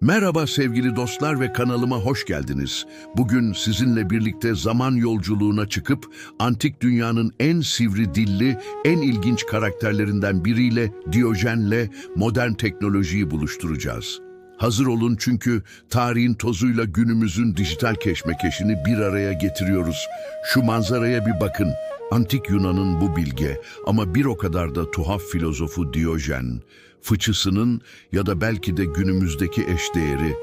Merhaba sevgili dostlar ve kanalıma hoş geldiniz. Bugün sizinle birlikte zaman yolculuğuna çıkıp antik dünyanın en sivri dilli, en ilginç karakterlerinden biriyle Diyojen'le modern teknolojiyi buluşturacağız. Hazır olun çünkü tarihin tozuyla günümüzün dijital keşmekeşini bir araya getiriyoruz. Şu manzaraya bir bakın. Antik Yunan'ın bu bilge ama bir o kadar da tuhaf filozofu Diyojen, fıçısının ya da belki de günümüzdeki eşdeğeri,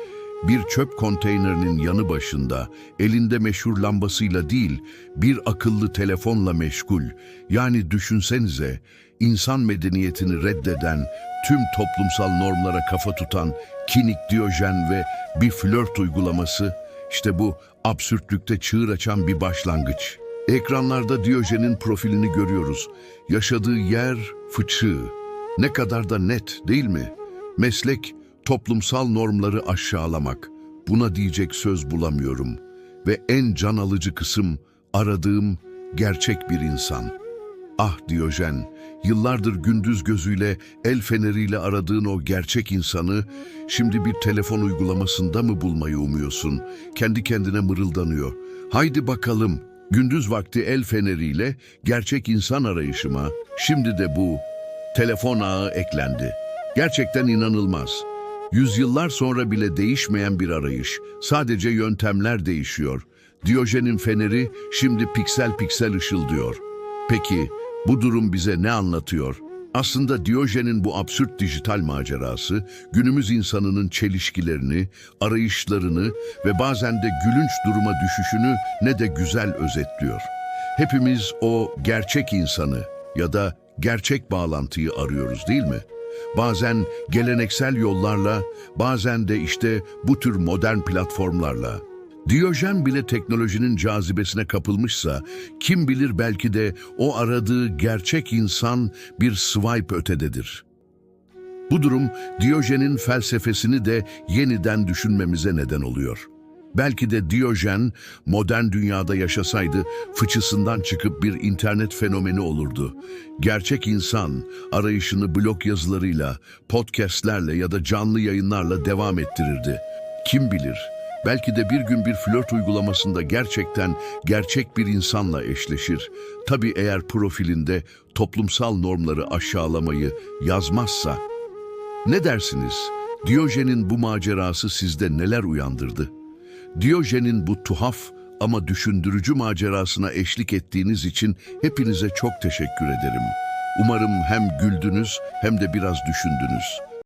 bir çöp konteynerinin yanı başında, elinde meşhur lambasıyla değil, bir akıllı telefonla meşgul. Yani düşünsenize, insan medeniyetini reddeden, tüm toplumsal normlara kafa tutan kinik Diyojen ve bir flört uygulaması, işte bu absürtlükte çığır açan bir başlangıç. Ekranlarda Diyojen'in profilini görüyoruz. Yaşadığı yer fıçı. Ne kadar da net değil mi? Meslek, toplumsal normları aşağılamak. Buna diyecek söz bulamıyorum. Ve en can alıcı kısım aradığım gerçek bir insan. Ah Diyojen, yıllardır gündüz gözüyle, el feneriyle aradığın o gerçek insanı şimdi bir telefon uygulamasında mı bulmayı umuyorsun? Kendi kendine mırıldanıyor. Haydi bakalım, gündüz vakti el feneriyle gerçek insan arayışıma, şimdi de bu telefon ağı eklendi. Gerçekten inanılmaz. Yüzyıllar sonra bile değişmeyen bir arayış. Sadece yöntemler değişiyor. Diyojen'in feneri şimdi piksel piksel ışıldıyor. Peki bu durum bize ne anlatıyor? Aslında Diyojen'in bu absürt dijital macerası günümüz insanının çelişkilerini, arayışlarını ve bazen de gülünç duruma düşüşünü ne de güzel özetliyor. Hepimiz o gerçek insanı ya da gerçek bağlantıyı arıyoruz değil mi? Bazen geleneksel yollarla, bazen de işte bu tür modern platformlarla. Diyojen bile teknolojinin cazibesine kapılmışsa, kim bilir belki de o aradığı gerçek insan bir swipe ötededir. Bu durum Diyojen'in felsefesini de yeniden düşünmemize neden oluyor. Belki de Diyojen modern dünyada yaşasaydı fıçısından çıkıp bir internet fenomeni olurdu. Gerçek insan arayışını blog yazılarıyla, podcastlerle ya da canlı yayınlarla devam ettirirdi. Kim bilir? Belki de bir gün bir flört uygulamasında gerçekten gerçek bir insanla eşleşir. Tabii eğer profilinde toplumsal normları aşağılamayı yazmazsa. Ne dersiniz? Diyojen'in bu macerası sizde neler uyandırdı? Diyojen'in bu tuhaf ama düşündürücü macerasına eşlik ettiğiniz için hepinize çok teşekkür ederim. Umarım hem güldünüz hem de biraz düşündünüz.